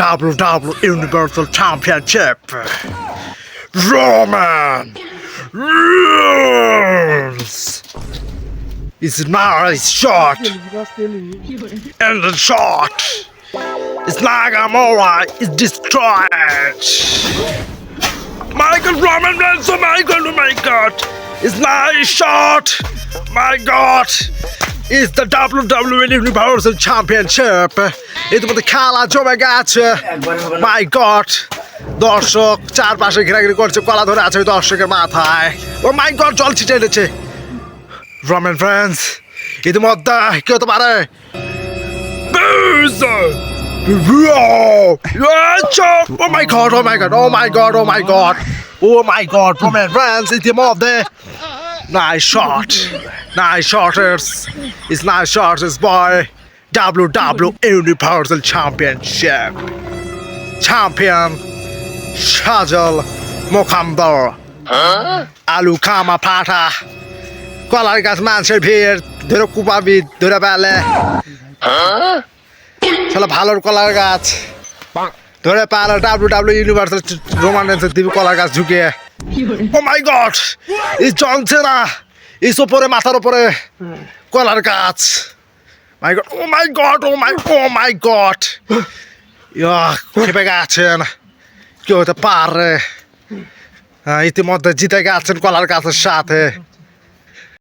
WW Universal Championship. Roman rules. It's not is short And the shot. It's Nagamora is destroyed. Michael Roman runs to Michael. Oh my God. Oh it's not is short. My God. It's the WWE Universal Championship. ইতিমধ্যে খেলা জমে গেছে মাই god দর্শক চারপাশে ঘেরাঘিরি করছে কলা ধরে আছে দর্শকের মাথায় ও মাই গড জল ছিটে এনেছে রমেন ফ্রেন্স ইতিমধ্যে কি হতে পারে! Oh my god, oh my god, oh my god, oh my god, oh my god, Roman Reigns ইতিমধ্যে Nice shot. Nice shotters. It's nice shotters, boy. WWE Universal Championship. Champion. Shajal Mokambor. আলু খামা ফাটা কলার গাছ মানুষের ভিড় ধরে কুপাবি ধরে পেলে শালা ভালোর কলার গাছ ধরে পেলে ডাব্লু ডাব্লু ইউনিভার্সাল রোমান্সের দিবি কলার গাছ ঝুঁকিয়ে ও মাই গড এই জমছে না। এই মাথার উপরে কলার গাছ। My God oh my God oh my oh my God খেপে গেছেন। কি হতে পারে ইতিমধ্যে জিতে গেছেন কলার গাছের সাথে।